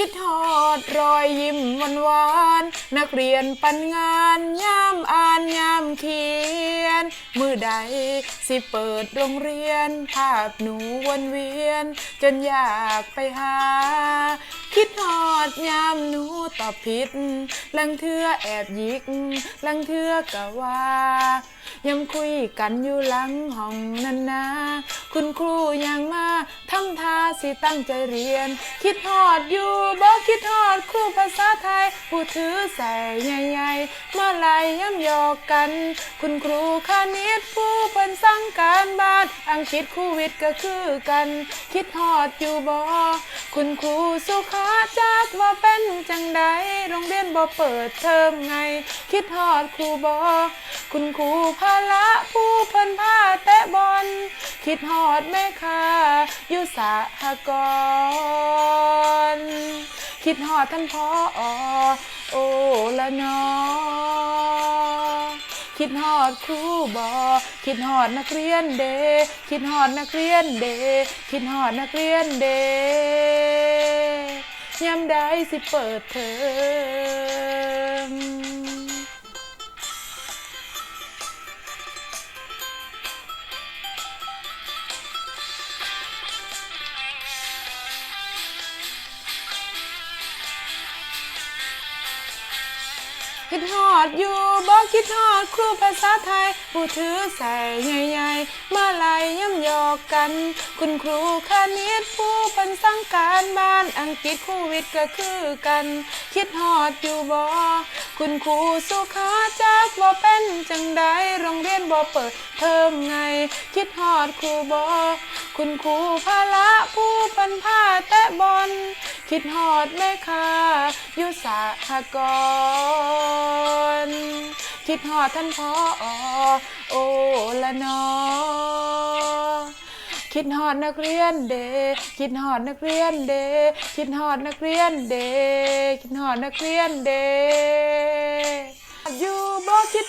คิดทอดรอยยิ้มหวานวานๆนักเรียนปันงานย่ามอ่านย่ามเขียน มือใดสิเปิดโรงเรียน ภาพหนูวนเวียน จนอยากไปหา คิดทอดยามหนูตอบผิด ลังเทือแอบยิก ลังเทือกะว่ายังคุยกันอยู่หลังห้องนั่นนะ คุณครูยังมาทำทา สิตั้งใจเรียน คิดทอดอยู่บอคิดทอดครูภาษาไทย ผู้ถือใส่ใหญ่ๆมาไล่ย่ำหยอกกัน คุณครูคณิตผู้เป็นสั่งการบ้าน อังกฤษคูวิทย์ก็คือกัน คิดทอดอยู่บอคุณครูสุขาจักว่าเป็นจังใดโรงเรียนบ่เปิดเทอมไง คิดทอดครูบอคุณครูพาละผู้เพิ่นผ้า คิดฮอดแม่ค้าอยู่สหกรณ์คิดฮอดท่านพ่อโอละนอคิดฮอดครูบอคิดฮอดนักเรียนเด คิดฮอดนักเรียนเด คิดฮอดนักเรียนเดยามใดสิเปิดเทอม คิดฮอดอยู่บอกคิดฮอดครูภาษาไทย ผู้ถือใส่ใหญ่ๆมาไล่ย่ำหยอกกัน คุณครูคณิตผู้เป็นสังการบ้านอังกฤษคูวิทย์ก็คือกัน คิดฮอดอยู่บอคุณครูสุขาจักว่เป็นจังใดโรงเรียนบ่เปิดเทอมไง คิดฮอดครูบอคุณครูพาละผู้เป็นผ้าแตะบอล คิดฮอดแม่ค้าอยู่สหกรณ์คิดฮอดท่านพ่อโอละนอคิดฮอดนักเรียนเดคิดฮอดนักเรียนเดคิดฮอดนักเรียนเดคิดฮอดนักเรียนเด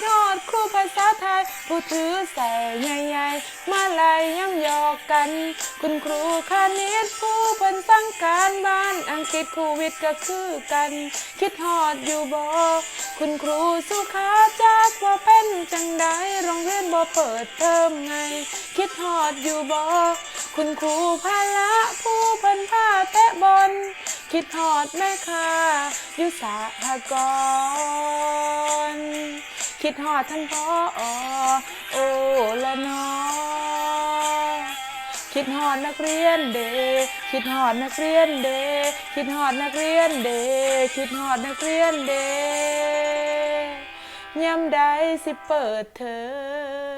บอดครูภาษาไทย ผู้ถือใส่ใหญ่ๆมาไล่ย่ำหยอกกัน คุณครูคณิตผู้เป็นสั่งการบ้านอังกฤษครูวิทย์ก็คือกัน คิดฮอดอยู่บอคุณครูสุขาจักว่าเป็นจังใดโรงเรียนบ่เปิดเทอมไง คิดฮอดอยู่บอคุณครูพาละผู้เป็นผ้าแตะบอลคิดฮอดแม่ค้าอยู่สหกร คิดหอดท่านพ่อโอละนอคิดหอดนักเรียนเดคิดหอดนักเรียนเดคิดหอดนักเรียนเดคิดหอดนักเรียนเดย่ำใดสิเปิดเธอ